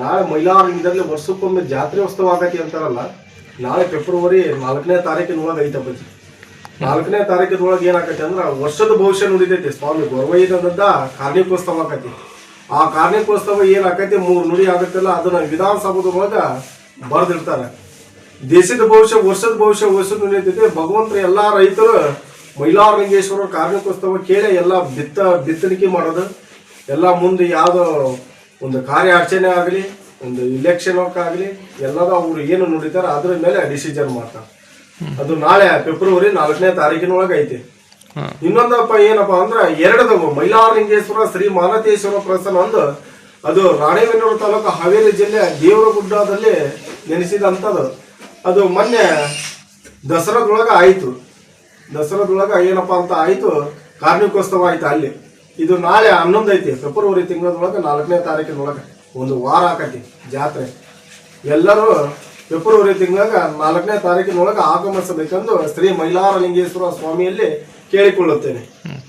ನಾಳೆ ಮೈಲಾರಲಿಂಗದಲ್ಲಿ ವರ್ಷಕ್ಕೊಮ್ಮೆ ಜಾತ್ರೆ ಉತ್ಸವ ಆಗತಿ ಅಂತಾರಲ್ಲ, ನಾಳೆ ಫೆಬ್ರವರಿ ನಾಲ್ಕನೇ ತಾರೀಕಿನೊಳಗೆ ಬಜೆ ನಾಲ್ಕನೇ ತಾರೀಕಿನೊಳಗೆ ಏನಾಕತಿ ಅಂದ್ರೆ ವರ್ಷದ ಭವಿಷ್ಯ ನುಡಿತೈತಿ. ಸ್ವಾಮಿ ಗೊರವೈನದ ಕಾರ್ಣಿಕೋತ್ಸವ ಆಕತಿ ಆ ಕಾರ್ಣಿಕೋತ್ಸವ ಏನಾಕತಿ ಮೂರು ನುಡಿ ಆಗತ್ತಲ್ಲ, ಅದನ್ನ ಒಳಗ ಬರೆದಿರ್ತಾರೆ ದೇಶದ ಭವಿಷ್ಯ, ವರ್ಷದ ಭವಿಷ್ಯ ವರ್ಷದ ನುಡಿತೈತಿ. ಭಗವಂತರ ಎಲ್ಲಾ ರೈತರು ಮೈಲಾರಲಿಂಗೇಶ್ವರ ಕಾರ್ಣಿಕೋತ್ಸವ ಕೇಳಿ ಎಲ್ಲ ಬಿತ್ತ, ಬಿತ್ತಣಿಕೆ ಮಾಡೋದು. ಎಲ್ಲ ಮುಂದೆ ಯಾವುದೋ ಒಂದು ಕಾರ್ಯ ಅರ್ಚನೆ ಆಗಲಿ ಒಂದು ಇಲೆಕ್ಷನ್ ಆಗಲಿ ಎಲ್ಲದ ಅವ್ರು ಏನು ನೋಡಿದಾರೆ ಅದ್ರ ಮೇಲೆ ಡಿಸಿಷನ್ ಮಾಡ್ತಾರೆ. ಅದು ನಾಳೆ ಫೆಬ್ರವರಿ ನಾಲ್ಕನೇ ತಾರೀಕಿನೊಳಗೆ ಐತಿ. ಇನ್ನೊಂದಪ್ಪ ಏನಪ್ಪ ಅಂದ್ರೆ ಎರಡದವು ಮೈಲಾರಲಿಂಗೇಶ್ವರ ಶ್ರೀ ಮಾಲತೇಶ್ವರ ಪ್ರಸನ್ನ ಒಂದು ಅದು ರಾಣೇಬೆನ್ನೂರು ತಾಲೂಕು ಹಾವೇರಿ ಜಿಲ್ಲೆ ದೇವರಗುಡ್ಡದಲ್ಲಿ ನೆನೆಸಿದಂಥದ್ದು. ಅದು ಮೊನ್ನೆ ದಸರಾದೊಳಗೆ ಆಯಿತು. ದಸರಾದೊಳಗೆ ಏನಪ್ಪ ಅಂತ ಆಯಿತು ಕಾರ್ಮಿಕೋತ್ಸವ ಆಯ್ತು ಅಲ್ಲಿ. ಇದು ನಾಳೆ ಹನ್ನೊಂದು ಐತಿ, ಫೆಬ್ರವರಿ ತಿಂಗಳದೊಳಗೆ ನಾಲ್ಕನೇ ತಾರೀಕಿನೊಳಗೆ ಒಂದು ವಾರ ಆಕತಿ ಜಾತ್ರೆ. ಎಲ್ಲರೂ ಫೆಬ್ರವರಿ ತಿಂಗಳಾಗ ನಾಲ್ಕನೇ ತಾರೀಕಿನೊಳಗೆ ಆಗಮಿಸಬೇಕೆಂದು ಶ್ರೀ ಮೈಲಾರಲಿಂಗೇಶ್ವರ ಸ್ವಾಮಿಯಲ್ಲಿ ಕೇಳಿಕೊಳ್ಳುತ್ತೇನೆ.